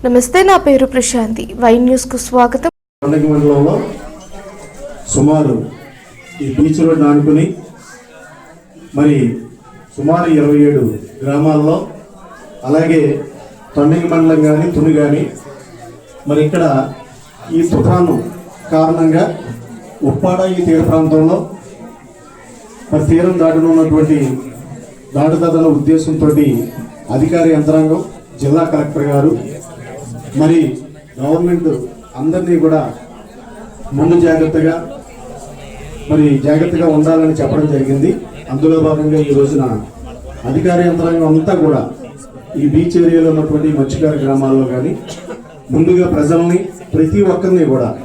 నమస్తే నా పేరు ప్రశాంతి. వై న్యూస్కు స్వాగతం. పండగ మండలంలో సుమారు ఈ బీచ్ రోడ్ ఆనుకుని మరి సుమారు ఇరవై ఏడు గ్రామాల్లో అలాగే పండగ మండలం కానీ తుని కానీ మరి ఇక్కడ ఈ తుఫాను కారణంగా ఉప్పాడ ఈ తీర ప్రాంతంలో మరి తీరం దాటనున్నటువంటి దాటుదల ఉద్దేశంతో అధికార యంత్రాంగం జిల్లా కలెక్టర్ గారు మరి గవర్నమెంట్ అందరినీ కూడా ముందు జాగ్రత్తగా మరి జాగ్రత్తగా ఉండాలని చెప్పడం జరిగింది. అందులో భాగంగా ఈ రోజున అధికార యంత్రాంగం అంతా కూడా ఈ బీచ్ ఏరియాలో ఉన్నటువంటి మత్స్యకార గ్రామాల్లో కానీ ముందుగా ప్రజల్ని ప్రతి ఒక్కరిని కూడా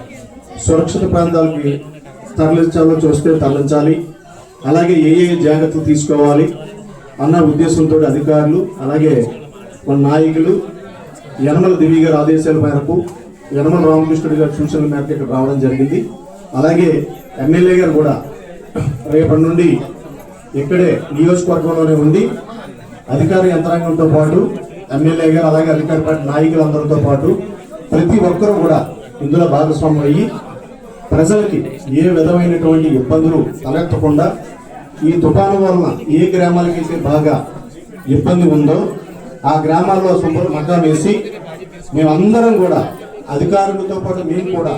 సురక్షిత ప్రాంతాలకి తరలించాలో చూస్తే తరలించాలి. అలాగే ఏ ఏ జాగ్రత్తలు తీసుకోవాలి అన్న ఉద్దేశంతో అధికారులు అలాగే మన నాయకులు యనమల దివి గారి ఆదేశాల మేరకు యనమల రామకృష్ణుడి గారి సూచనల మేరకు ఇక్కడ రావడం జరిగింది. అలాగే ఎమ్మెల్యే గారు కూడా రేపటి నుండి ఇక్కడే నియోజకవర్గంలోనే ఉండి అధికార యంత్రాంగంతో పాటు ఎమ్మెల్యే గారు అలాగే అధికార పార్టీ నాయకులందరితో పాటు ప్రతి ఒక్కరూ కూడా ఇందులో భాగస్వామ్యం అయ్యి ప్రజలకి ఏ విధమైనటువంటి ఇబ్బందులు తలెత్తకుండా ఈ తుఫాను వలన ఏ గ్రామాలకైతే అయితే బాగా ఇబ్బంది ఉందో ఆ గ్రామాల్లో శుభ్ర మకాం వేసి మేమందరం కూడా అధికారులతో పాటు మేము కూడా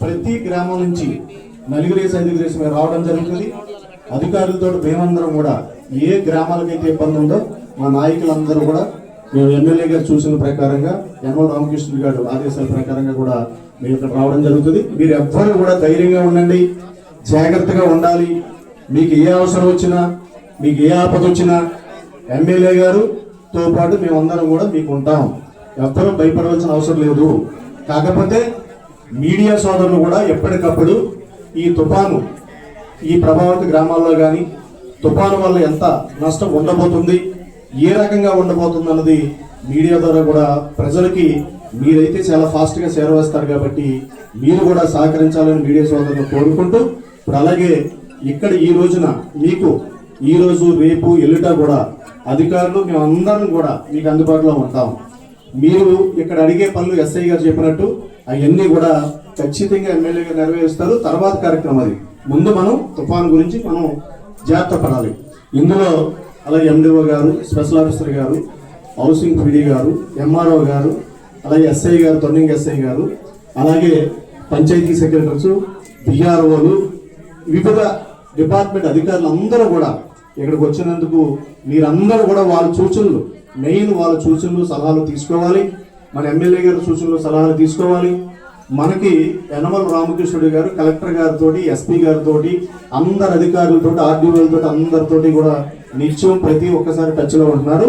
ప్రతి గ్రామం నుంచి నలుగురేసి ఐదుగురేసి మేము రావడం జరుగుతుంది. అధికారులతో మేమందరం కూడా ఏ గ్రామాలకైతే ఇబ్బంది ఉందో మా నాయకులందరూ కూడా మేము ఎమ్మెల్యే గారు చూసిన ప్రకారంగా యనమల రామకృష్ణుడు గారు ఆదేశాల ప్రకారంగా కూడా మీరు ఇక్కడ రావడం జరుగుతుంది. మీరు ఎవ్వరు కూడా ధైర్యంగా ఉండండి జాగ్రత్తగా ఉండాలి. మీకు ఏ అవసరం వచ్చినా మీకు ఏ ఆపద వచ్చినా ఎమ్మెల్యే గారుతో పాటు మేమందరం కూడా మీకు ఉంటాం. ఎవ్వరూ భయపడవలసిన అవసరం లేదు. కాకపోతే మీడియా సోదరులు కూడా ఎప్పటికప్పుడు ఈ తుఫాను ఈ ప్రభావిత గ్రామాల్లో కానీ తుఫాను వల్ల ఎంత నష్టం ఉండబోతుంది ఏ రకంగా ఉండబోతుంది అన్నది మీడియా ద్వారా కూడా ప్రజలకి మీరైతే చాలా ఫాస్ట్గా చేరవేస్తారు కాబట్టి మీరు కూడా సహకరించాలని మీడియా సోదరులు కోరుకుంటూ ఇప్పుడు అలాగే ఇక్కడ ఈ రోజున మీకు ఈ రోజు రేపు ఎల్లుట కూడా అధికారులు మేము అందరం కూడా మీకు అందుబాటులో ఉంటాం. మీరు ఇక్కడ అడిగే పనులు ఎస్ఐ గారు చెప్పినట్టు అవన్నీ కూడా ఖచ్చితంగా ఎమ్మెల్యే గారు నెరవేరుస్తారు. తర్వాత కార్యక్రమం అది. ముందు మనం తుఫాను గురించి మనం జాగ్రత్త పడాలి. ఇందులో అలాగే ఎండిఓ గారు స్పెషల్ ఆఫీసర్ గారు హౌసింగ్ పీడీ గారు ఎంఆర్ఓ గారు అలాగే ఎస్ఐ గారు తొన్నింగ్ ఎస్ఐ గారు అలాగే పంచాయతీ సెక్రటరీస్ బిఆర్ఓలు వివిధ డిపార్ట్మెంట్ అధికారులు అందరూ కూడా ఇక్కడికి వచ్చినందుకు మీరందరూ కూడా వాళ్ళ సూచనలు మెయిన్ వాళ్ళ సూచనలు సలహాలు తీసుకోవాలి. మన ఎమ్మెల్యే గారి సూచనలు సలహాలు తీసుకోవాలి. మనకి యనమల రామకృష్ణుడు గారు కలెక్టర్ గారితో ఎస్పీ గారితో అందరు అధికారులతో ఆర్డీఓలతో అందరితోటి కూడా నిత్యం ప్రతి ఒక్కసారి టచ్లో ఉంటున్నారు.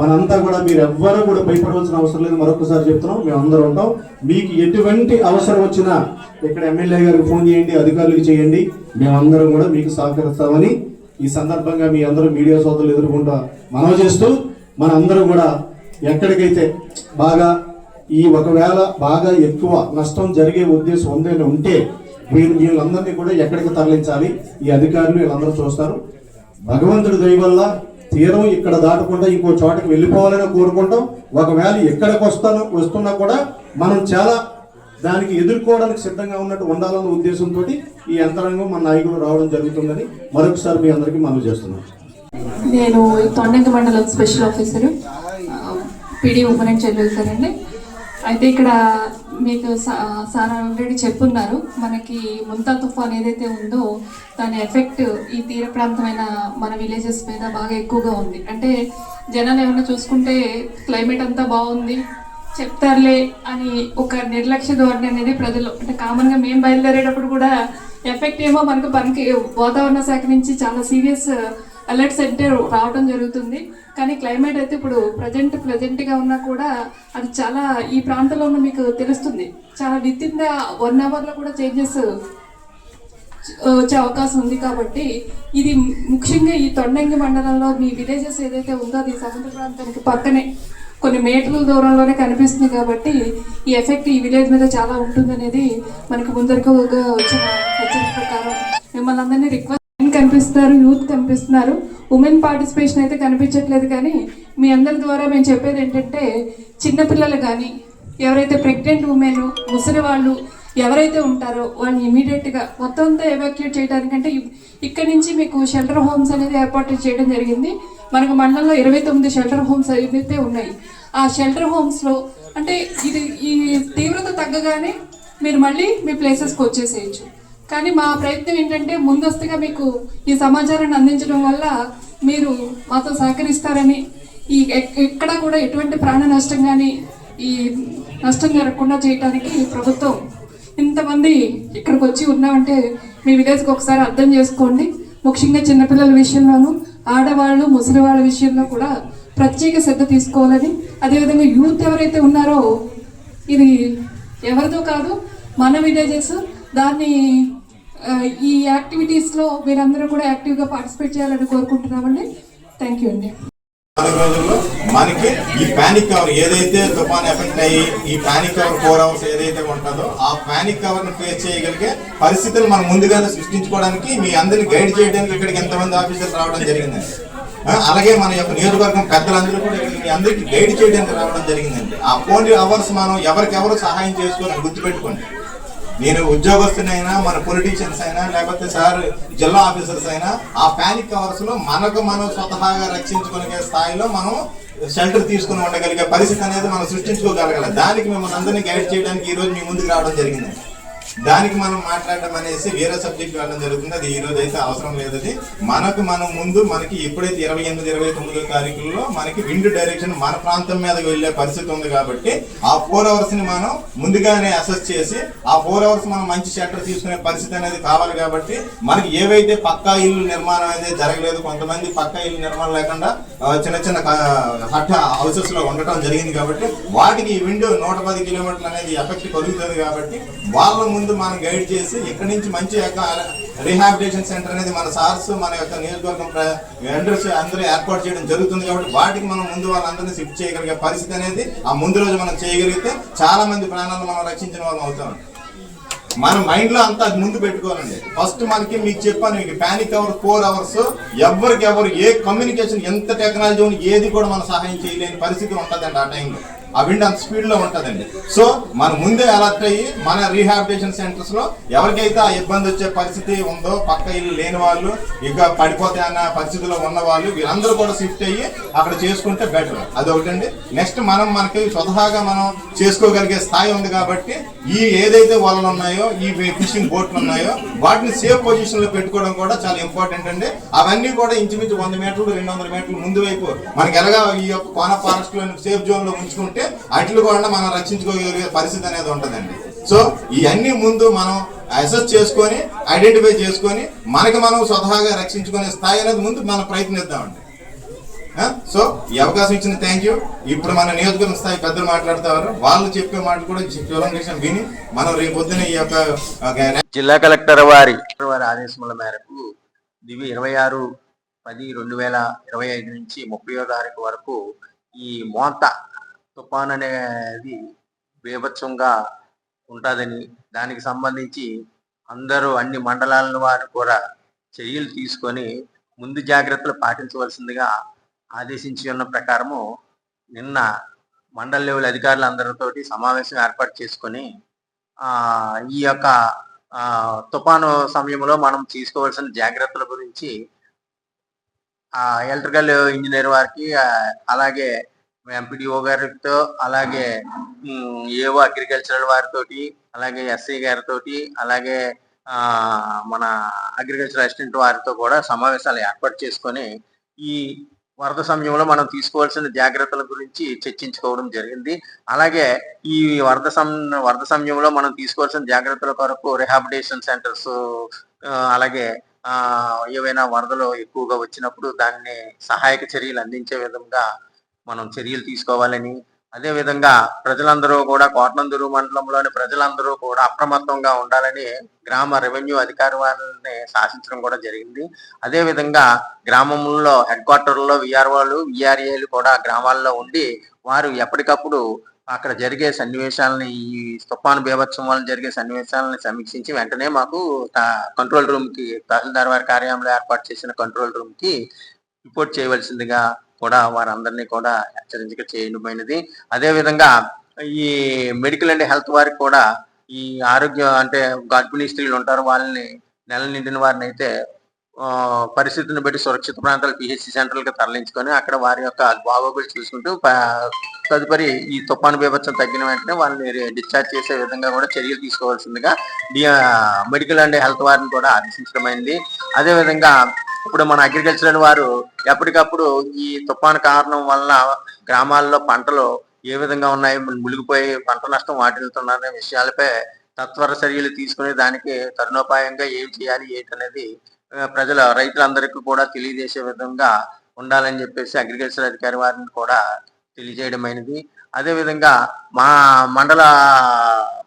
మనంతా కూడా మీరు ఎవ్వరూ కూడా భయపడవలసిన అవసరం లేదు. మరొకసారి చెప్తున్నాం మేము అందరూ ఉంటాం. మీకు ఎటువంటి అవసరం వచ్చినా ఇక్కడ ఎమ్మెల్యే గారికి ఫోన్ చేయండి అధికారులకు చేయండి. మేమందరం కూడా మీకు సహకరిస్తామని ఈ సందర్భంగా మీ అందరూ మీడియా సోదరులు ఎదుర్కొంటా మనవి చేస్తూ మన కూడా ఎక్కడికైతే బాగా ఈ ఒకవేళ బాగా ఎక్కువ నష్టం జరిగే ఉద్దేశం ఉందని ఉంటే వీళ్ళు వీళ్ళందరినీ కూడా ఎక్కడికి తరలించాలి. ఈ అధికారులు వీళ్ళందరూ చూస్తారు. భగవంతుడి దయ వల్ల తీరం ఇక్కడ దాటకుండా ఇంకో చోటకి వెళ్ళిపోవాలని కోరుకుంటాం ఒకవేళ ఎక్కడికి వస్తాను వస్తున్నా కూడా మనం చాలా దానికి ఎదుర్కోవడానికి సిద్ధంగా ఉన్నట్టు ఉండాలన్న ఉద్దేశంతో ఈ యంత్రాంగం మన నాయకులు రావడం జరుగుతుందని మరొకసారి మీ అందరికీ మనవి చేస్తున్నాం. నేను తొండంగి మండలం special officer PD women and అండి. అయితే ఇక్కడ మీకు సా- సార్ ఆల్రెడీ చెప్పున్నారు మనకి ముంతా తుఫాన్ ఏదైతే ఉందో దాని ఎఫెక్ట్ ఈ తీర ప్రాంతమైన మన విలేజెస్ మీద బాగా ఎక్కువగా ఉంది. అంటే జనాలు ఏమైనా చూసుకుంటే క్లైమేట్ అంతా బాగుంది చెప్తారులే అని ఒక నిర్లక్ష్య ధోరణి అనేది ప్రజలు అంటే కామన్గా మేము బయలుదేరేటప్పుడు కూడా ఎఫెక్ట్ ఏమో మనకు మనకి వాతావరణ శాఖ నుంచి చాలా సీరియస్ అలర్ట్స్ అంటే రావడం జరుగుతుంది. కానీ క్లైమేట్ అయితే ఇప్పుడు ప్రజెంట్ ప్రెజెంట్గా ఉన్నా కూడా అది చాలా ఈ ప్రాంతంలో ఉన్న మీకు తెలుస్తుంది. చాలా విత్ ఇన్ ద వన్ అవర్లో కూడా చేంజెస్ వచ్చే అవకాశం ఉంది కాబట్టి ఇది ముఖ్యంగా ఈ తొండంగి మండలంలో మీ విలేజెస్ ఏదైతే ఉందో అది సముద్ర ప్రాంతానికి పక్కనే కొన్ని మీటర్ల దూరంలోనే కనిపిస్తుంది కాబట్టి ఈ ఎఫెక్ట్ ఈ విలేజ్ మీద చాలా ఉంటుందనేది మనకు ముందరకుగా వచ్చిన హెచ్చరిక ప్రకారం. మిమ్మల్ని అందరినీ రిక్వెస్ట్ కనిపిస్తున్నారు యూత్ కనిపిస్తున్నారు. ఉమెన్ పార్టిసిపేషన్ అయితే కనిపించట్లేదు కానీ మీ అందరి ద్వారా మేము చెప్పేది ఏంటంటే చిన్నపిల్లలు కానీ ఎవరైతే ప్రెగ్నెంట్ ఉమెన్ ముసలి వాళ్ళు ఎవరైతే ఉంటారో వాళ్ళని ఇమీడియట్గా మొత్తం అంతా ఎవాక్యుయేట్ చేయడానికంటే ఇక్కడ నుంచి మీకు షెల్టర్ హోమ్స్ అనేది ఏర్పాటు చేయడం జరిగింది. మనకు మండలంలో ఇరవై తొమ్మిది షెల్టర్ హోమ్స్ అయితే ఉన్నాయి. ఆ షెల్టర్ హోమ్స్లో అంటే ఇది ఈ తీవ్రత తగ్గగానే మీరు మళ్ళీ మీ ప్లేసెస్కి వచ్చేసేయచ్చు. కానీ మా ప్రయత్నం ఏంటంటే ముందస్తుగా మీకు ఈ సమాచారాన్ని అందించడం వల్ల మీరు మాతో సహకరిస్తారని ఈ ఎక్- ఎక్కడ కూడా ఎటువంటి ప్రాణ నష్టం కానీ ఈ నష్టం జరగకుండా చేయడానికి ప్రభుత్వం ఇంతమంది ఇక్కడికి వచ్చి ఉన్నామంటే మీ విలేజ్కి ఒకసారి అర్థం చేసుకోండి. ముఖ్యంగా చిన్నపిల్లల విషయంలోనూ ఆడవాళ్ళు ముసలి వాళ్ళ విషయంలో కూడా ప్రత్యేక శ్రద్ధ తీసుకోవాలని. అదేవిధంగా యూత్ ఎవరైతే ఉన్నారో ఇది ఎవరిదో కాదు మన విలేజెస్ దాన్ని ఈ యాక్టివిటీస్లో మీరందరూ కూడా యాక్టివ్గా పార్టిసిపేట్ చేయాలని కోరుకుంటున్నామండి థ్యాంక్ యూ అండి. రోజుల్లో మనకి ఈ పానిక్ కవర్ ఏదైతే తుఫాన్ ఎఫెక్ట్ అయ్యి ఈ పానిక్ కవర్ ఫోర్ అవర్స్ ఏదైతే ఉంటుందో ఆ పానిక్ కవర్ని ఫేస్ చేయగలిగే పరిస్థితులు మనం ముందుగానే సృష్టించుకోవడానికి మీ అందరిని గైడ్ చేయడానికి ఇక్కడికి ఎంతమంది ఆఫీసర్స్ రావడం జరిగిందండి. అలాగే మన యొక్క నియోజకవర్గం పెద్దలందరూ కూడా ఇక్కడికి మీ అందరికీ గైడ్ చేయడానికి రావడం జరిగిందండి. ఆ ఫోన్ అవర్స్ మనం ఎవరికెవరు సహాయం చేసుకోవాలని గుర్తుపెట్టుకోండి. నేను ఉద్యోగస్తునైనా మన పొలిటీషియన్స్ అయినా లేకపోతే సార్ జిల్లా ఆఫీసర్స్ అయినా ఆ ప్యానిక్ అవర్స్లో మనకు మనం స్వతహాగా రక్షించుకునే స్థాయిలో మనం షెల్టర్ తీసుకుని ఉండగలిగే పరిస్థితి అనేది మనం సృష్టించుకోగలగాలి. దానికి మిమ్మల్ని అందరినీ గైడ్ చేయడానికి ఈ రోజు మీ ముందుకు రావడం జరిగింది దానికి మనం మాట్లాడడం అనేసి వేరే సబ్జెక్ట్ వెళ్ళడం జరుగుతుంది. అది ఈ రోజు అయితే అవసరం లేదు మనకు మనం ముందు మనకి ఎప్పుడైతే ఇరవై ఎనిమిది ఇరవై తొమ్మిదో తారీఖుల్లో మనకి విండ్ డైరెక్షన్ మన ప్రాంతం మీదకి వెళ్ళే పరిస్థితి ఉంది కాబట్టి ఆ ఫోర్ అవర్స్ని మనం ముందుగానే అసెస్ చేసి ఆ ఫోర్ అవర్స్ మనం మంచి షెల్టర్ తీసుకునే పరిస్థితి అనేది కావాలి కాబట్టి మనకి ఏవైతే పక్కా ఇల్లు నిర్మాణం అనేది జరగలేదు కొంతమంది పక్కా ఇల్లు నిర్మాణం లేకుండా చిన్న చిన్న క- హట్ హౌసెస్లో ఉండటం జరిగింది కాబట్టి వాటికి ఈ విండో నూట పది కిలోమీటర్లు అనేది ఎఫెక్ట్ కలుగుతుంది కాబట్టి వాళ్ళ ముందు మనం గైడ్ చేసి ఇక్కడి నుంచి మంచి యొక్క రీహాబిలిటేషన్ సెంటర్ అనేది మన సార్స్ మన యొక్క నియోజకవర్గం వెండర్స్ అందరూ ఏర్పాటు చేయడం జరుగుతుంది కాబట్టి వాటికి మనం ముందు వాళ్ళందరినీ షిఫ్ట్ చేయగలిగే పరిస్థితి అనేది ఆ ముందు రోజు మనం చేయగలిగితే చాలా మంది ప్రాణాలను మనం రక్షించిన వాళ్ళం అవుతాం. మన మైండ్లో అంతా అది ముందు పెట్టుకోవాలండి. ఫస్ట్ మనకి మీకు చెప్పాను మీకు ప్యానిక్ అవర్ ఫోర్ అవర్స్ ఎవరికి ఎవరు ఏ కమ్యూనికేషన్ ఎంత టెక్నాలజీ ఉంది ఏది కూడా మనం సహాయం చేయలేని పరిస్థితి ఉంటుందండి ఆ టైంలో ఆ విండ్ అంత స్పీడ్లో ఉంటుందండి. సో మనం ముందే అలర్ట్ అయ్యి మన రీహాబిలిటేషన్ సెంటర్స్లో ఎవరికైతే ఆ ఇబ్బంది వచ్చే పరిస్థితి ఉందో పక్క ఇల్లు లేని వాళ్ళు ఇక పడిపోతే అన్న పరిస్థితిలో ఉన్న వాళ్ళు వీళ్ళందరూ కూడా షిఫ్ట్ అయ్యి అక్కడ చేసుకుంటే బెటర్ అదొకటండి. నెక్స్ట్ మనం మనకి స్వతహాగా మనం చేసుకోగలిగే స్థాయి ఉంది కాబట్టి ఈ ఏదైతే వలలు ఉన్నాయో ఈ ఫిషింగ్ బోట్లు ఉన్నాయో వాటిని సేఫ్ పొజిషన్లో పెట్టుకోవడం కూడా చాలా ఇంపార్టెంట్ అండి. అవన్నీ కూడా ఇంచుమించు వంద మీటర్లు రెండు వందల మీటర్లు ముందు వైపు మనకి ఎలాగా ఈ యొక్క కోన ఫారెస్ట్లో సేఫ్ జోన్లో ఉంచుకుంటే అట్లు కూడా మనం రక్షించుకోగలిగే పరిస్థితి అనేది ఉంటుందండి. సో ఇవన్నీ ముందు మనం అసెస్ చేసుకొని ఐడెంటిఫై చేసుకొని మనకి మనం స్వతహాగా రక్షించుకునే స్థాయి అనేది ముందు మనం ప్రయత్నిద్దామండి? సో ఈ అవకాశం ఇచ్చిన థ్యాంక్ యూ ఇప్పుడు మన నియోజకవర్గం స్థాయి పెద్దలు మాట్లాడుతారు. వాళ్ళు చెప్పే మాటలు కూడా చివరి విని మనం రేపు పొద్దున ఈ యొక్క జిల్లా కలెక్టర్ వారి వారి ఆదేశముల మేరకు ఇవి ఇరవై ఆరు పది రెండు వేల ఇరవై ఐదు నుంచి ముప్పై తారీఖు వరకు ఈ మోంత తుఫాన్ అనేది బీభత్సంగా ఉంటుందని దానికి సంబంధించి అందరూ అన్ని మండలాల వారు కూడా చర్యలు తీసుకొని ముందు జాగ్రత్తలు పాటించవలసిందిగా ఆదేశించి ఉన్న ప్రకారము నిన్న మండల లెవెల్ అధికారులందరితోటి సమావేశం ఏర్పాటు చేసుకొని ఆ ఈ యొక్క తుఫాను సమయంలో మనం తీసుకోవాల్సిన జాగ్రత్తల గురించి ఆ ఎలక్ట్రికల్ ఇంజనీర్ వారికి అలాగే ఎంపీడీఓ గారితో అలాగే ఏవో అగ్రికల్చరల్ వారితోటి అలాగే ఎస్ఐ గారితో అలాగే మన అగ్రికల్చర్ అసిస్టెంట్ వారితో కూడా సమావేశాలు ఏర్పాటు చేసుకొని ఈ వరద సమయంలో మనం తీసుకోవాల్సిన జాగ్రత్తల గురించి చర్చించుకోవడం జరిగింది. అలాగే ఈ వరద సం వరద సమయంలో మనం తీసుకోవాల్సిన జాగ్రత్తల కొరకు రిహాబిటేషన్ సెంటర్స్ అలాగే ఏవైనా వరదలు ఎక్కువగా వచ్చినప్పుడు దాన్ని సహాయక చర్యలు అందించే విధంగా మనం చర్యలు తీసుకోవాలని. అదేవిధంగా ప్రజలందరూ కూడా కోటనందూరు మండలంలోని ప్రజలందరూ కూడా అప్రమత్తంగా ఉండాలని గ్రామ రెవెన్యూ అధికారి వారిని శాసించడం కూడా జరిగింది. అదేవిధంగా గ్రామంలో హెడ్ క్వార్టర్లో విఆర్ఓలు విఆర్ఏలు కూడా గ్రామాల్లో ఉండి వారు ఎప్పటికప్పుడు అక్కడ జరిగే సన్నివేశాలని ఈ తుఫాను బీభత్సం వల్ల జరిగే సన్నివేశాలను సమీక్షించి వెంటనే మాకు కంట్రోల్ రూమ్కి తహసీల్దార్ వారి కార్యాలయంలో ఏర్పాటు చేసిన కంట్రోల్ రూమ్కి రిపోర్ట్ చేయవలసిందిగా కూడా వారందరినీ కూడా హెచ్చరించక చేయడమైనది అదే విధంగా ఈ మెడికల్ అండ్ హెల్త్ వారికి కూడా ఈ ఆరోగ్య అంటే గర్భిణీ స్త్రీలు ఉంటారు వాళ్ళని నెల నిండిన వారిని అయితే పరిస్థితిని బట్టి సురక్షిత ప్రాంతాలు పిహెచ్సి సెంటర్లకు తరలించుకొని అక్కడ వారి యొక్క బాగోగులు చూసుకుంటూ తదుపరి ఈ తుఫాను బీభత్సం తగ్గిన వెంటనే వాళ్ళని డిశ్చార్జ్ చేసే విధంగా కూడా చర్యలు తీసుకోవాల్సిందిగా మెడికల్ అండ్ హెల్త్ వారిని కూడా ఆదేశించడమైంది. అదేవిధంగా ఇప్పుడు మన అగ్రికల్చర్ వారు ఎప్పటికప్పుడు ఈ తుఫాను కారణం వల్ల గ్రామాల్లో పంటలు ఏ విధంగా ఉన్నాయి మునిగిపోయి పంట నష్టం వాటిల్లుతున్నారనే విషయాలపై తత్వర చర్యలు తీసుకుని దానికి తరుణోపాయంగా ఏం చేయాలి ఏంటనేది ప్రజల రైతులందరికీ కూడా తెలియజేసే విధంగా ఉండాలని చెప్పేసి అగ్రికల్చర్ అధికారి వారిని కూడా తెలియజేయడమైనది. అదేవిధంగా మా మండల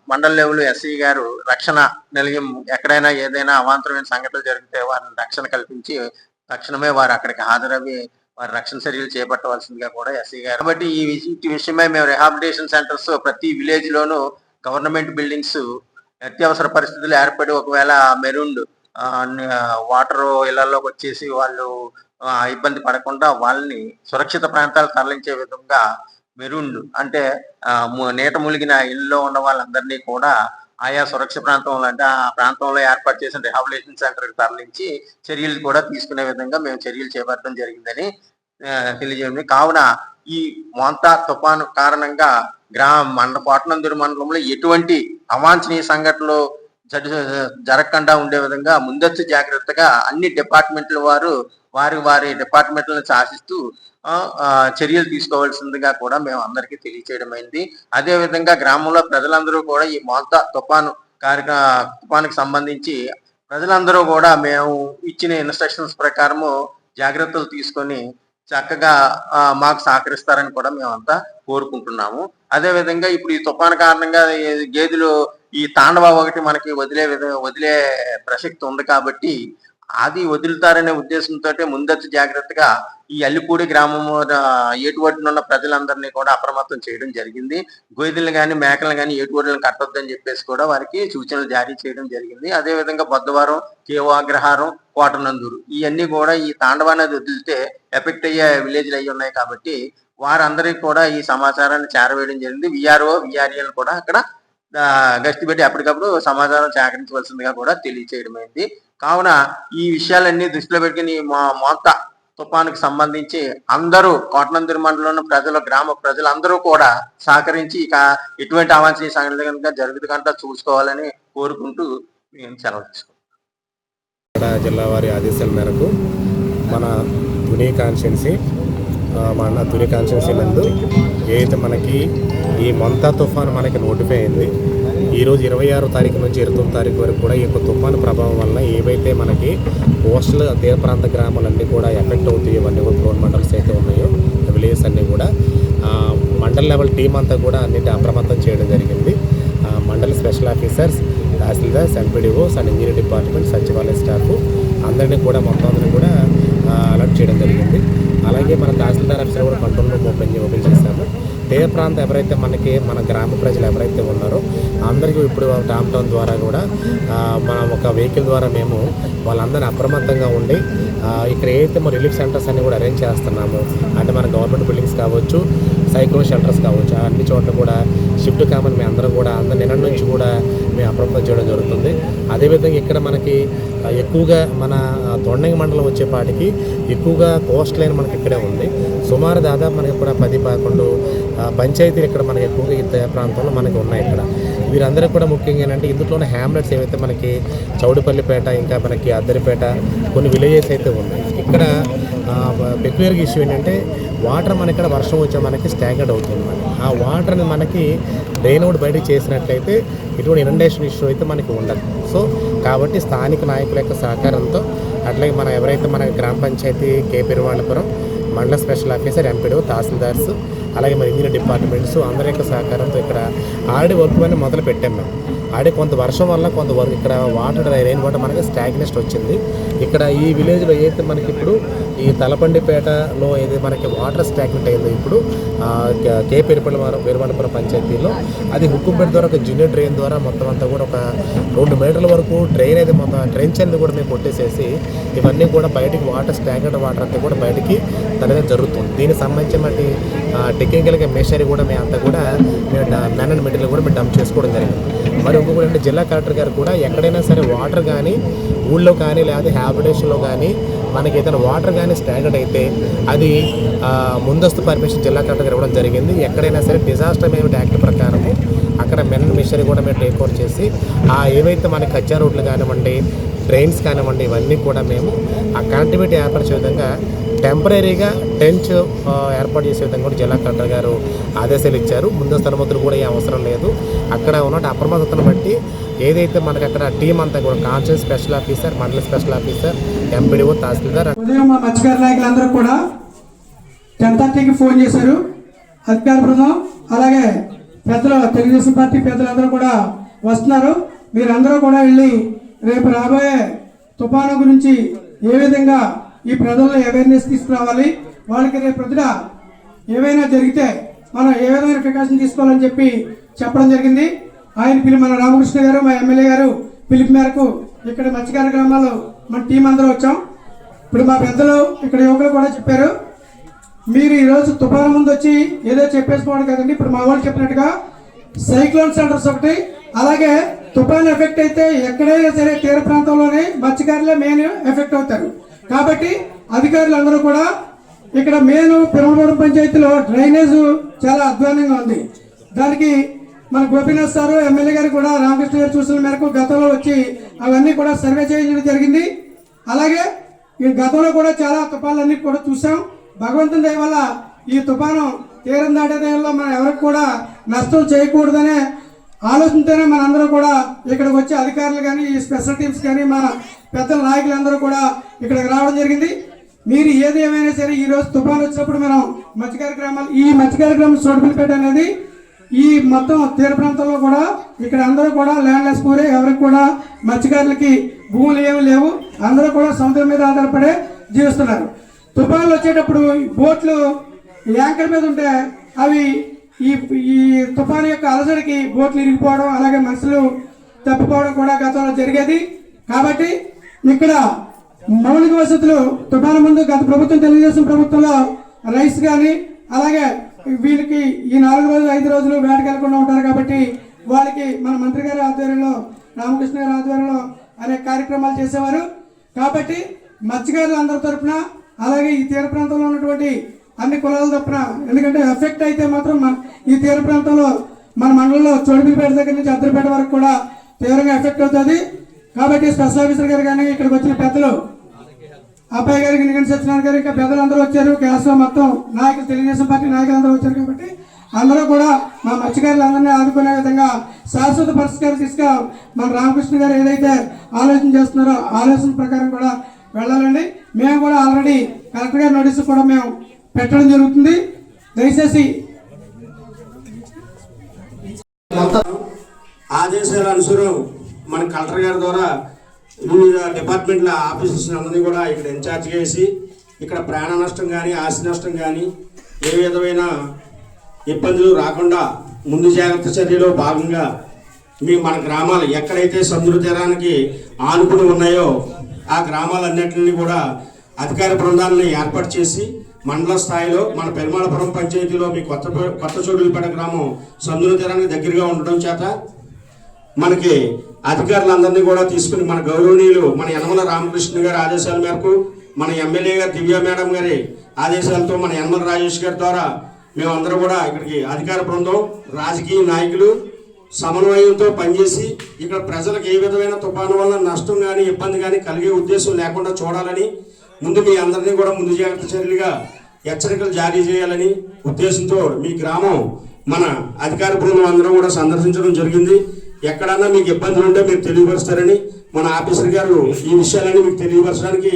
మండల లెవెల్ ఎస్ఐ గారు రక్షణ నిలయం ఎక్కడైనా ఏదైనా అవాంతరమైన సంఘటనలు జరిగితే వారిని రక్షణ కల్పించి తక్షణమే వారు అక్కడికి హాజరవి వారి రక్షణ చర్యలు చేపట్టవలసిందిగా కూడా ఎస్ఈ గారు. కాబట్టి ఈ విషయమై మేము రిహాబిలిటేషన్ సెంటర్స్ ప్రతి విలేజ్ లోను గవర్నమెంట్ బిల్డింగ్స్ అత్యవసర పరిస్థితులు ఏర్పడి ఒకవేళ మెరూన్ వాటర్ ఇళ్ళలోకి వచ్చేసి వాళ్ళు ఇబ్బంది పడకుండా వాళ్ళని సురక్షిత ప్రాంతాలు తరలించే విధంగా మెరూన్ అంటే నీట ములిగిన ఇల్లులో ఉన్న వాళ్ళందరినీ కూడా ఆయా సురక్షిత ప్రాంతంలో అంటే ఆ ప్రాంతంలో ఏర్పాటు చేసిన రిహాబిలేషన్ సెంటర్కి తరలించి చర్యలు కూడా తీసుకునే విధంగా మేము చర్యలు చేపట్టడం జరిగిందని తెలియజేయండి. కావున ఈ మోంతా తుఫాను కారణంగా గ్రామ మండ కోటనందూరు మండలంలో ఎటువంటి అవాంఛనీయ సంఘటనలు జరగకుండా ఉండే విధంగా ముందస్తు జాగ్రత్తగా అన్ని డిపార్ట్మెంట్ల వారు వారి వారి డిపార్ట్మెంట్లను శాసిస్తూ చర్యలు తీసుకోవాల్సిందిగా కూడా మేము అందరికీ తెలియచేయడమైంది అదే విధంగా గ్రామంలో ప్రజలందరూ కూడా ఈ మోంతా తుఫాను కార్యక్ర తుఫానికి సంబంధించి ప్రజలందరూ కూడా మేము ఇచ్చిన ఇన్స్ట్రక్షన్స్ ప్రకారము జాగ్రత్తలు తీసుకొని చక్కగా మాకు సహకరిస్తారని కూడా మేమంతా కోరుకుంటున్నాము. అదే విధంగా ఇప్పుడు ఈ తుఫాను కారణంగా గేదెలు ఈ తాండవ ఒకటి మనకి వదిలే వదిలే ప్రసక్తి ఉంది కాబట్టి అది వదులుతారనే ఉద్దేశంతో ముందస్తు జాగ్రత్తగా ఈ అల్లిపూడి గ్రామము ఆ, ఉన్న ప్రజలందరినీ కూడా అప్రమత్తం చేయడం జరిగింది. గొయ్యలు కానీ మేకలు కానీ ఏటువడ్లను కట్టొద్దని చెప్పేసి కూడా వారికి సూచనలు జారీ చేయడం జరిగింది. అదే విధంగా బొద్దవారం కేవాగ్రహారం కోటనందూరు. ఇవన్నీ కూడా ఈ తాండవ అనేది వదిలితే ఎఫెక్ట్ అయ్యే విలేజ్లు అయ్యి ఉన్నాయి కాబట్టి వారందరికీ కూడా ఈ సమాచారాన్ని చేరవేయడం జరిగింది. విఆర్ఓ విఆర్ఏలు కూడా అక్కడ గస్తీ పెట్టి అప్పటికప్పుడు సమాచారం సేకరించవలసిందిగా కూడా తెలియచేయడమైంది కావున ఈ విషయాలన్నీ దృష్టిలో పెట్టుకుని మా మొత్త తుఫానుకు సంబంధించి అందరూ కోటనందిరి మండలంలో ప్రజలు గ్రామ ప్రజలందరూ కూడా సహకరించి ఇక ఎటువంటి అవాంఛనీయ సంఘటన కనుక జరుగుతుందంటే చూసుకోవాలని కోరుకుంటూ మేము సెలవు జిల్లా వారి ఆదేశాల మేరకు మన తుని కాన్స్టిట్యున్సీ మన తుని కాన్స్టిట్యున్సీ నందు ఏదైతే మనకి ఈ మంతా తుఫాను మనకి నోటిఫై అయింది ఈరోజు ఇరవై ఆరో తారీఖు నుంచి ఇరవై తొమ్మిది తారీఖు వరకు కూడా ఈ యొక్క తుఫాను ప్రభావం వల్ల ఏవైతే మనకి కోస్టల్ తీర ప్రాంత గ్రామాలన్నీ కూడా ఎఫెక్ట్ అవుతాయి ఇవన్నీ కూడా ప్రోన్ మండల్స్ అయితే ఉన్నాయో విలేజెస్ అన్నీ కూడా మండల్ లెవెల్ టీం అంతా కూడా అన్నిటి అప్రమత్తం చేయడం జరిగింది. మండల్ మండల special officers tahsildars MPDOs and engineer department సచివాలయ స్టాఫ్ అందరినీ కూడా మొత్తం అందరినీ కూడా అలర్ట్ చేయడం జరిగింది. అలాగే మన తహసీల్దార్ ఆఫీసర్ కూడా కంట్రోల్ రూమ్ ఓపెన్ ఓపెన్ చేశాము తీర ప్రాంతం ఎవరైతే మనకి మన గ్రామ ప్రజలు ఎవరైతే ఉన్నారో అందరికీ ఇప్పుడు టామ్ టౌన్ ద్వారా కూడా మన ఒక వెహికల్ ద్వారా మేము వాళ్ళందరినీ అప్రమత్తంగా ఉండి ఇక్కడ ఏదైతే మన రిలీఫ్ సెంటర్స్ అన్ని కూడా అరేంజ్ చేస్తున్నాము అంటే మన గవర్నమెంట్ బిల్డింగ్స్ కావచ్చు సైక్లోన్ షెల్టర్స్ కావచ్చు అన్ని చోట్ల కూడా షిఫ్ట్ కామని మేము అందరం కూడా అందరి నిన్న నుంచి కూడా మేము అప్రమత్తం చేయడం జరుగుతుంది. అదేవిధంగా ఇక్కడ మనకి ఎక్కువగా మన ఆ, మండలం వచ్చేపాటికి ఎక్కువగా కోస్ట్ లైన్ మనకి ఇక్కడే ఉంది. సుమారు దాదాపు మనకి కూడా పది పదకొండు పంచాయతీలు ఇక్కడ మనకి ఎక్కువగా ఈ ప్రాంతంలో మనకి ఉన్నాయి ఇక్కడ. వీరందరూ కూడా ముఖ్యంగా ఏంటంటే ఇందులోనే హ్యామ్లెట్స్ ఏవైతే మనకి చౌడుపల్లిపేట ఇంకా మనకి అద్దరిపేట కొన్ని విలేజెస్ అయితే ఉన్నాయి. ఇక్కడ పెక్యులర్గా ఇష్యూ ఏంటంటే వాటర్ మన ఇక్కడ వర్షం వచ్చే మనకి స్టాగర్డ్ అవుతుంది. ఆ వాటర్ని మనకి డ్రైన్ అవుట్ బయటకు చేసినట్లయితే ఇటువంటి ఇనండేషన్ ఇష్యూ అయితే మనకి ఉండదు. సో కాబట్టి స్థానిక నాయకుల యొక్క సహకారంతో అట్లాగే మన ఎవరైతే మన గ్రామ పంచాయతీ కే. మండల స్పెషల్ ఆఫీసర్ ఎంపీడో తహసీల్దార్స్ అలాగే మన ఇంజనీర్ డిపార్ట్మెంట్స్ అందరి యొక్క సహకారంతో ఇక్కడ ఆల్రెడీ వర్క్ అనేది మొదలు పెట్టాం మేము. ఆల్రెడీ కొంత వర్షం వల్ల కొంత వర్క్ ఇక్కడ వాటర్ రెయిన్ వాటర్ మనకి స్టాగ్నెస్ట్ వచ్చింది. ఇక్కడ ఈ విలేజ్లో ఏదైతే మనకి ఇప్పుడు ఈ తలపండిపేటలో ఏదైతే మనకి వాటర్ స్టాగ్నెట్ అయిందో ఇప్పుడు కే- పెరుపల్లి పెరుపలవరం పెరుమలపురం పంచాయతీలో అది హుక్కుంపేట ద్వారా ఒక జూనియర్ డ్రైన్ ద్వారా మొత్తం అంతా కూడా ఒక రెండు మీటర్ల వరకు డ్రైన్ అయితే మొత్తం ట్రెంచ్ అనేది కూడా మేము కొట్టేసేసి ఇవన్నీ కూడా బయటికి వాటర్ స్టాగ్నెట్ వాటర్ అంతా కూడా బయటికి తనగా జరుగుతుంది. దీనికి సంబంధించిన టెక్నికల్గా మెషరీ కూడా మేము అంతా కూడా మేము మెన్ అండ్ మెటీరియల్ కూడా మేము డంప్ చేసుకోవడం జరిగింది. మరి ఇంకొకటి అంటే జిల్లా కలెక్టర్ గారు కూడా ఎక్కడైనా సరే వాటర్ కానీ ఊళ్ళో కానీ లేకపోతే హ్యాబిటేషన్లో కానీ మనకి ఏదైనా వాటర్ కానీ స్టాండర్డ్ అయితే అది ముందస్తు పర్మిషన్ జిల్లా కలెక్టర్ గారు ఇవ్వడం జరిగింది. ఎక్కడైనా సరే డిజాస్టర్ మేనేజ్మెంట్ యాక్ట్ ప్రకారము అక్కడ మెన్ మిషనరీ కూడా మేము టేక్ ఓవర్ చేసి ఆ ఏవైతే మనకి కచ్చా రోడ్లు కానివ్వండి ట్రైన్స్ కానివ్వండి ఇవన్నీ కూడా మేము ఆ కనెక్టివిటీ ఏర్పరిచే విధంగా టెంపరీగా టెంచ్ ఏర్పాటు చేసే విధంగా కూడా జిల్లా కలెక్టర్ గారు ఆదేశాలు ఇచ్చారు. ముందస్తు అనుమతులు కూడా ఏ అవసరం లేదు. అక్కడ ఉన్నట్టు అప్రమత్తతను బట్టి ఏదైతే మనకి అక్కడ టీం అంతా కూడా కాన్షియస్ స్పెషల్ ఆఫీసర్ మండల స్పెషల్ ఆఫీసర్ ఎంపీడీఓ తహసీల్దార్ ఉదయం మా మత్స్యకార నాయకులందరూ కూడా టెన్ థర్టీకి ఫోన్ చేశారు. అధికార బృందం అలాగే పెద్దలు తెలుగుదేశం పార్టీ పెద్దలందరూ కూడా వస్తున్నారు. మీరందరూ కూడా వెళ్ళి రేపు రాబోయే తుఫాను గురించి ఏ విధంగా ఈ ప్రజల్లో అవేర్నెస్ తీసుకురావాలి. వాళ్ళకి రేపు ప్రజల ఏవైనా జరిగితే మనం ఏ విధమైన ప్రికాషన్ తీసుకోవాలని చెప్పి చెప్పడం జరిగింది. ఆయన పిలి మన రామకృష్ణ గారు మా ఎమ్మెల్యే గారు పిలుపు మేరకు ఇక్కడ మత్స్యకార గ్రామాల్లో మన టీం అందరూ వచ్చాం. ఇప్పుడు మా పెద్దలు ఇక్కడ యువకులు కూడా చెప్పారు. మీరు ఈరోజు తుఫాను ముందు వచ్చి ఏదో చెప్పేసుకోవడం కదండి. ఇప్పుడు మా వాళ్ళు చెప్పినట్టుగా సైక్లోన్ సెంటర్స్ ఒకటి అలాగే తుఫాన్ ఎఫెక్ట్ అయితే ఎక్కడైనా సరే తీర ప్రాంతంలోనే మత్స్యకారులే మెయిన్ ఎఫెక్ట్ అవుతారు. కాబట్టి అధికారులు అందరూ కూడా ఇక్కడ మెయిన్ పిరమలపురం పంచాయతీలో డ్రైనేజ్ చాలా అధ్వానంగా ఉంది. దానికి మన గోపీనాథ్ సారు ఎమ్మెల్యే గారు కూడా రామకృష్ణ గారు చూసిన మేరకు గతంలో వచ్చి అవన్నీ కూడా సర్వే చేయడం జరిగింది. అలాగే ఈ గతంలో కూడా చాలా తుఫాన్లన్నీ కూడా చూసాం భగవంతుని దయ వల్ల ఈ తుఫాను తీరం దాటే దయలో మనం ఎవరికి కూడా నష్టం చేయకూడదనే ఆలోచనతోనే మనందరూ కూడా ఇక్కడికి వచ్చే అధికారులు కానీ ఈ స్పెషల్ టీమ్స్ కానీ మన పెద్దల నాయకులందరూ కూడా ఇక్కడికి రావడం జరిగింది. మీరు ఏది ఏమైనా సరే ఈ రోజు తుఫాన్ వచ్చినప్పుడు మనం మత్స్యకార గ్రామాలు ఈ మత్స్యకార గ్రామం సోడపల్లిపేట అనేది ఈ మొత్తం తీర ప్రాంతంలో కూడా ఇక్కడ అందరూ కూడా ల్యాండ్లెస్ పూరే ఎవరికి కూడా మత్స్యకారులకి భూములు ఏమి లేవు. అందరూ కూడా సముద్రం మీద ఆధారపడే జీవిస్తున్నారు. తుఫాన్లు వచ్చేటప్పుడు బోట్లు యాంకర్ మీద ఉంటే అవి ఈ ఈ తుఫాను యొక్క అలసడికి బోట్లు ఇరిగిపోవడం అలాగే మనుషులు తప్పిపోవడం కూడా గతంలో జరిగేది. కాబట్టి ఇక్కడ మౌలిక వసతులు తుఫాను ముందు గత ప్రభుత్వం తెలుగుదేశం ప్రభుత్వంలో రైస్ కానీ అలాగే వీళ్ళకి ఈ నాలుగు రోజులు ఐదు రోజులు వేటకెళ్ళకుండా ఉంటారు కాబట్టి వాళ్ళకి మన మంత్రి గారి ఆధ్వర్యంలో రామకృష్ణ గారి ఆధ్వర్యంలో అనేక కార్యక్రమాలు చేసేవారు. కాబట్టి మత్స్యకారులు అందరి తరపున అలాగే ఈ తీర ప్రాంతంలో ఉన్నటువంటి అన్ని కులాలు తరపున ఎందుకంటే ఎఫెక్ట్ అయితే మాత్రం మన- ఈ తీర ప్రాంతంలో మన మండలంలో చోడుపిల్లిపేట దగ్గర నుంచి అద్దరిపేట వరకు కూడా తీవ్రంగా ఎఫెక్ట్ అవుతుంది. కాబట్టి స్పెషల్ ఆఫీసర్ గారు కానీ ఇక్కడికి వచ్చిన పెద్దలు అబ్బాయి గారికి నిఘంటి సత్యనారాయణ గారు ఇంకా పెద్దలు అందరూ వచ్చారు. క్లాస్లో మొత్తం నాయకులు తెలుగుదేశం పార్టీ నాయకులు అందరూ వచ్చారు కాబట్టి అందరూ కూడా మా మత్స్యకారులు అందరినీ ఆదుకునే విధంగా శాశ్వత పరిష్కారం తీసుకు మన రామకృష్ణ గారు ఏదైతే ఆలోచన చేస్తున్నారో ఆలోచన ప్రకారం కూడా వెళ్ళాలండి. మేము కూడా ఆల్రెడీ కలెక్టర్ గారి నోటీసు కూడా మేము పెట్టడం జరుగుతుంది. దయచేసి ఆదేశాల అనుసరం మన కలెక్టర్ గారి ద్వారా వివిధ డిపార్ట్మెంట్ల ఆఫీసర్స్ అందరినీ కూడా ఇక్కడ ఇన్ఛార్జ్ చేసి ఇక్కడ ప్రాణ నష్టం కానీ ఆస్తి నష్టం కానీ ఏ విధమైన ఇబ్బందులు రాకుండా ముందు జాగ్రత్త చర్యలో భాగంగా మీ మన గ్రామాలు ఎక్కడైతే సముద్ర తీరానికి ఆనుకుని ఉన్నాయో ఆ గ్రామాలన్నింటినీ కూడా అధికార బృందాలను ఏర్పాటు చేసి మండల స్థాయిలో మన పెరుమాళపురం పంచాయతీలో మీ కొత్త కొత్త చోడులపేట గ్రామం సముద్ర తీరానికి దగ్గరగా ఉండడం చేత మనకి అధికారులందరినీ కూడా తీసుకుని మన గౌరవనీయులు మన యనమల రామకృష్ణ గారి ఆదేశాల మేరకు మన ఎమ్మెల్యే గారు దివ్య మేడం గారి ఆదేశాలతో మన యనమల రాజేష్ గారి ద్వారా మేమందరం కూడా ఇక్కడికి అధికార బృందం రాజకీయ నాయకులు సమన్వయంతో పనిచేసి ఇక్కడ ప్రజలకు ఏ విధమైన తుఫాను వల్ల నష్టం కానీ ఇబ్బంది కానీ కలిగే ఉద్దేశం లేకుండా చూడాలని ముందు మీ అందరినీ కూడా ముందు జాగ్రత్త చర్యలుగా హెచ్చరికలు జారీ చేయాలని ఉద్దేశంతో మీ గ్రామం మన అధికార బృందం అందరం కూడా సందర్శించడం జరిగింది. ఎక్కడన్నా మీకు ఇబ్బందులు ఉంటే మీరు తెలియపరుస్తారని మన ఆఫీసర్ గారు ఈ విషయాలన్నీ మీకు తెలియపరచడానికి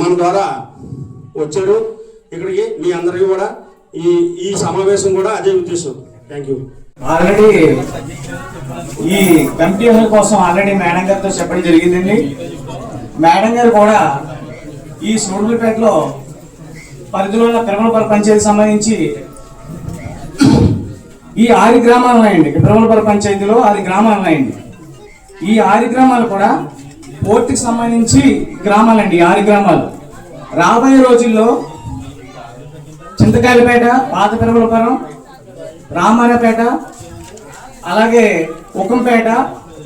మన ద్వారా వచ్చారు. ఇక్కడికి మీ అందరికీ కూడా ఈ ఈ సమావేశం కూడా అదే ఉద్దేశం. థ్యాంక్ యూ ఆల్రెడీ ఈ కంప్యూటర్ కోసం ఆల్రెడీ మేడం గారితో చెప్పడం జరిగిందండి. మేడం గారు కూడా ఈ సూర్యుపేటలో పరిధిలో ఉన్న పెరమలపల్లి పంచాయతీ సంబంధించి ఈ ఆరు గ్రామాలు ఉన్నాయండి. పెరమలపల్లి పంచాయతీలో ఆరు గ్రామాలు ఉన్నాయండి. ఈ ఆరు గ్రామాలు కూడా పోర్టుకి సంబంధించి గ్రామాలండి ఈ ఆరు గ్రామాలు. రాబోయే రోజుల్లో చింతకాయలపేట పాత పెరమలపురం రామారపేట అలాగే ఉక్కంపేట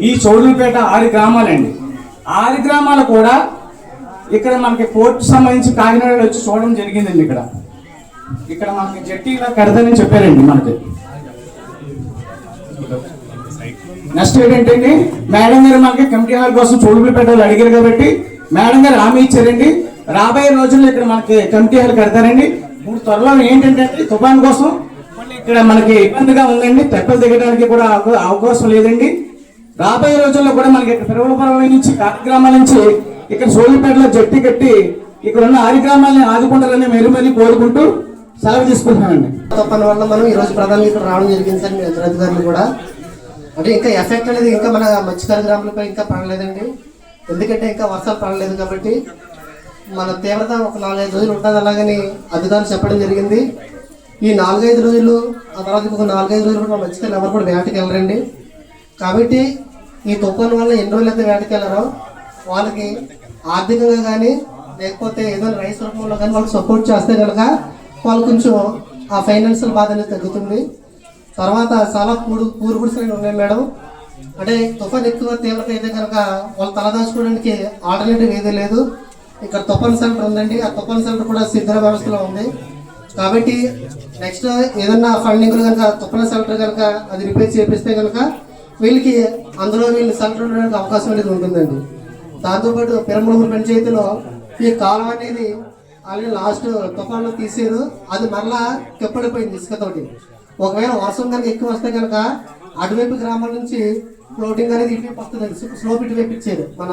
ఈ చౌడులపేట ఆరు గ్రామాలండి. ఆరు గ్రామాలు కూడా ఇక్కడ మనకి పోర్టు సంబంధించి కాకినాడ వచ్చి చూడడం జరిగిందండి ఇక్కడ. ఇక్కడ మనకి జట్టి ఇలా కడతానని చెప్పారండి మనకి. నెక్స్ట్ ఏంటంటే మేడం గారు మనకి కమిటీ హాల్ కోసం చోడులు పెట్టాలి అడిగారు కాబట్టి మేడం గారు హామీ ఇచ్చారండి. రాబోయే రోజుల్లో ఇక్కడ మనకి కమిటీ హాల్ కడతారండి. ఇప్పుడు త్వరలో ఏంటంటే తుఫాన్ కోసం మళ్ళీ ఇక్కడ మనకి ఇబ్బందిగా ఉందండి. తెప్పలు దిగడానికి కూడా అవకాశం లేదండి. రాబోయే రోజుల్లో కూడా మనకి ఇక్కడ తిరువలపురం నుంచి కార్యక్రమాల నుంచి ఇక్కడ సోలిపేటలో జట్టి కట్టి ఇక్కడ ఉన్న ఆరి గ్రామాలని ఆదుకుంటారని మెరు మెల్లి కోరుకుంటూ సెలవు తీసుకుంటున్నామండి తుఫాన్ వల్ల మనం ఈ రోజు ప్రధాని ఇక్కడ రావడం జరిగింది సార్ మీ అధికారులు కూడా. అంటే ఇంకా ఎఫెక్ట్ అనేది ఇంకా మన మత్స్యకార గ్రామాలపై ఇంకా పడలేదండి. ఎందుకంటే ఇంకా వర్షాలు పడలేదు కాబట్టి మన తీవ్రత ఒక నాలుగైదు రోజులు ఉంటుంది అలాగని అధికారులు చెప్పడం జరిగింది. ఈ నాలుగైదు రోజులు ఆ తర్వాత ఇంకొక నాలుగైదు రోజులు కూడా మత్స్యకారులు ఎవరు కూడా వేటకి వెళ్ళరండి. కాబట్టి ఈ తుఫాను వల్ల ఎన్ని రోజులు అయితే వేటకి వెళ్ళరో వాళ్ళకి ఆర్థికంగా కానీ లేకపోతే ఏదో రైస్ రూపంలో కానీ వాళ్ళకి సపోర్ట్ చేస్తే కనుక వాళ్ళు కొంచెం ఆ ఫైనాన్షియల్ బాధ అనేది తగ్గుతుంది. తర్వాత చాలా పూడు పూరు గుడిసెలు ఉన్నాయి మేడం. అంటే తుఫాన్ ఎక్కువ తీవ్రత అయితే కనుక వాళ్ళు తలదాచుకోవడానికి ఆల్టర్నేటివ్ ఏదీ లేదు. ఇక్కడ తుఫాన్ సెంటర్ ఉందండి. ఆ తుఫాన్ సెంటర్ కూడా సిద్ధ వ్యవస్థలో ఉంది. కాబట్టి నెక్స్ట్ ఏదన్నా ఫండింగ్లు కనుక తుఫాన్ సెంటర్ కనుక అది రిపేర్ చేపిస్తే కనుక వీళ్ళకి అందులో వీళ్ళు సెంటర్ ఉండడానికి అవకాశం అనేది ఉంటుందండి. దాంతోపాటు పెరంబలూరు పంచాయతీలో ఈ కాలం అనేది అలాగే లాస్ట్ తుఫాన్లో తీసారు. అది మరలా కెప్పడిపోయింది ఇసుకతోటి. ఒకవేళ వర్షం కనుక ఎక్కువ వస్తే కనుక అటువైపు గ్రామాల నుంచి ఫ్లోటింగ్ అనేది ఇటువైపు వస్తుందండి స్లోప్ ఇటువైపు ఇచ్చారు. మన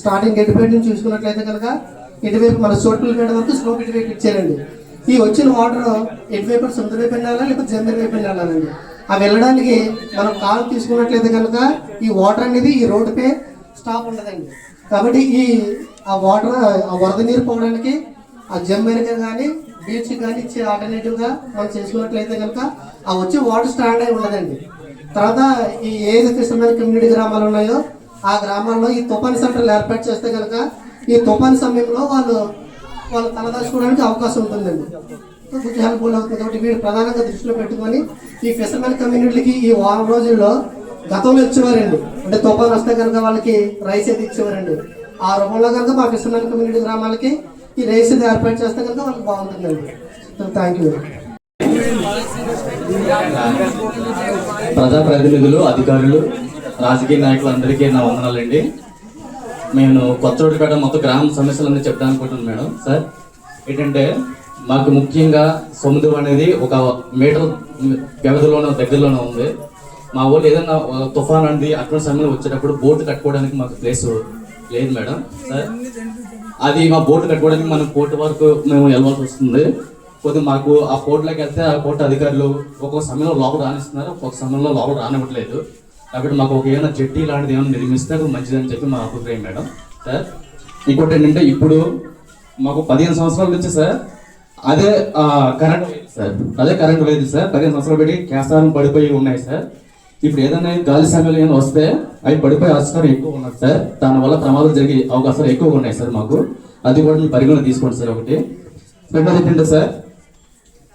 స్టార్టింగ్ ఎటువైపు నుంచి చూసుకున్నట్లయితే కనుక ఇటువైపు మన చోట్ల వరకు స్లోప్ ఇటువైపు ఇచ్చారండి. ఈ వచ్చిన వాటర్ ఎటువైపు సముద్ర వైపు వెళ్ళాలా లేకపోతే జందర్ వైపు వెళ్ళాలండి అవి వెళ్ళడానికి మనం కాలు తీసుకున్నట్లయితే కనుక ఈ వాటర్ అనేది ఈ రోడ్డుపై స్టాప్ ఉండదండి. కాబట్టి ఈ ఆ వాటర్ ఆ వరద నీరు పోవడానికి ఆ జంబెరిక కానీ బీచ్ కానీ ఇచ్చే ఆల్టర్నేటివ్గా మనం చేసుకున్నట్లయితే కనుక ఆ వచ్చే వాటర్ స్టాండ్ అయి ఉండదండి. తర్వాత ఈ ఏదైతే కృష్ణమైన కమ్యూనిటీ గ్రామాలు ఉన్నాయో ఆ గ్రామాల్లో ఈ తుఫాన్ సెంటర్లు ఏర్పాటు చేస్తే కనుక ఈ తుఫాన్ సమయంలో వాళ్ళు వాళ్ళు తలదాచుకోవడానికి అవకాశం ఉంటుందండి. కొంచెం హెల్ప్ఫుల్ అవుతుంది కాబట్టి వీడు ప్రధానంగా దృష్టిలో పెట్టుకొని ఈ ఫిషర్మెన్ కమ్యూనిటీకి ఈ వారం రోజుల్లో గతంలో ఇచ్చేవారండి అంటే తుఫాన్ వస్తే కనుక వాళ్ళకి రైస్ అయితే ఇచ్చేవారండి ఆ రూపంలో కనుక మా ఫిషర్మెన్ కమ్యూనిటీ గ్రామాలకి ఈ రైస్ అయితే ఏర్పాటు చేస్తే కనుక వాళ్ళకి బాగుంటుందండి థ్యాంక్ యూ ప్రజాప్రతినిధులు అధికారులు రాజకీయ నాయకులు అందరికీ నా వందనాలండి నేను కొత్తోటిపేట మొత్తం గ్రామ సమస్యలన్నీ చెప్తాను అనుకుంటున్నాను మేడం సార్ ఏంటంటే మాకు ముఖ్యంగా సముద్రం అనేది ఒక మీటర్ వ్యవధిలోనే దగ్గరలోనే ఉంది మా ఊళ్ళో ఏదైనా తుఫాన్ అనేది అక్కడ సమయంలో వచ్చేటప్పుడు బోటు కట్టుకోవడానికి మాకు ప్లేస్ లేదు మేడం. సార్ అది మా బోటు కట్టుకోవడానికి మనం కోర్టు వరకు మేము వెళ్ళవలసి వస్తుంది. కొద్దిగా మాకు ఆ కోర్టులోకి వెళ్తే ఆ కోర్టు అధికారులు ఒక్కొక్క సమయంలో లోపల రానిస్తున్నారు ఒక్కొక్క సమయంలో లోపల రానివ్వట్లేదు. కాబట్టి మాకు ఒక ఏమైనా జట్టి లాంటిది ఏమైనా నిర్మిస్తే అది మంచిదని చెప్పి మా అభిప్రాయం మేడం. సార్ ఇంకోటి ఏంటంటే ఇప్పుడు మాకు పదిహేను సంవత్సరాల నుంచి సార్ అదే కరెంట్ లేదు సార్ అదే కరెంట్ లేదు సార్ పదిహేను సంవత్సరాలు పెట్టి కేసారం పడిపోయి ఉన్నాయి సార్. ఇప్పుడు ఏదైనా గాలి సమయంలో ఏమైనా వస్తే అవి పడిపోయే ఆస్కారం ఎక్కువ ఉన్నది సార్. దానివల్ల ప్రమాదం జరిగే అవకాశాలు ఎక్కువగా ఉన్నాయి సార్ మాకు. అది కూడా మీరు పరిగణన తీసుకోండి సార్ ఒకటి. రెండోది ఏంటంటే సార్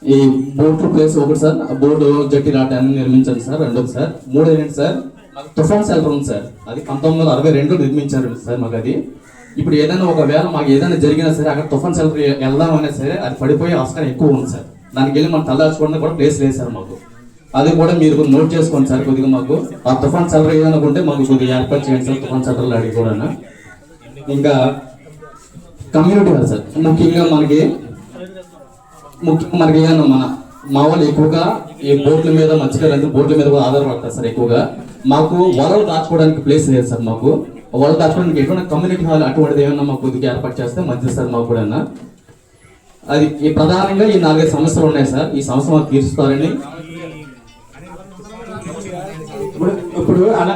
ఈ బోర్డు ప్లేస్ ఒకటి సార్ ఆ బోర్డు జట్టి రాటాన్ని నిర్మించండి నిర్మించాలి సార్ రెండోది సార్. మూడో ఏంటి సార్ మాకు తుఫాన్ సెల్టర్ ఉంది సార్. అది పంతొమ్మిది వందల అరవై రెండు నిర్మించారు సార్ మాకు అది. ఇప్పుడు ఏదైనా ఒకవేళ మాకు ఏదైనా జరిగినా సరే అక్కడ తుఫాన్ సెల్టర్ వెళ్దామనే సరే అది పడిపోయే ఆస్కారం ఎక్కువ ఉంది సార్. దానికి వెళ్ళి మనం తలదాచుకోవడానికి కూడా ప్లేస్ లేదు సార్ మాకు. అది కూడా మీరు నోట్ చేసుకోండి సార్ కొద్దిగా మాకు. ఆ తుఫాన్ షెల్టర్ ఏదైనా ఉంటే మాకు కొద్దిగా ఏర్పాటు చేయండి సార్ తుఫాన్ షెల్టర్లు అడిగి కూడా ఇంకా కమ్యూనిటీ హాల్ సార్. ముఖ్యంగా మనకి ముఖ్యంగా మనకి ఏదన్నా మన మా వాళ్ళు ఎక్కువగా ఈ బోట్ల మీద మత్స్యకారులు బోట్ల మీద కూడా ఆధారపడతారు సార్ ఎక్కువగా. మాకు వలలు దాచుకోవడానికి ప్లేస్ లేదు సార్ మాకు. వరలు దాచుకోవడానికి ఎటువంటి కమ్యూనిటీ హాల్ అటువంటిది ఏమన్నా మాకు కొద్దిగా ఏర్పాటు చేస్తే మంచిది సార్ మాకు కూడా అది ఈ ప్రధానంగా ఈ నాలుగైదు సమస్యలు ఉన్నాయి సార్. ఈ సమస్య మాకు తీరుస్తారని ఇప్పుడు అలా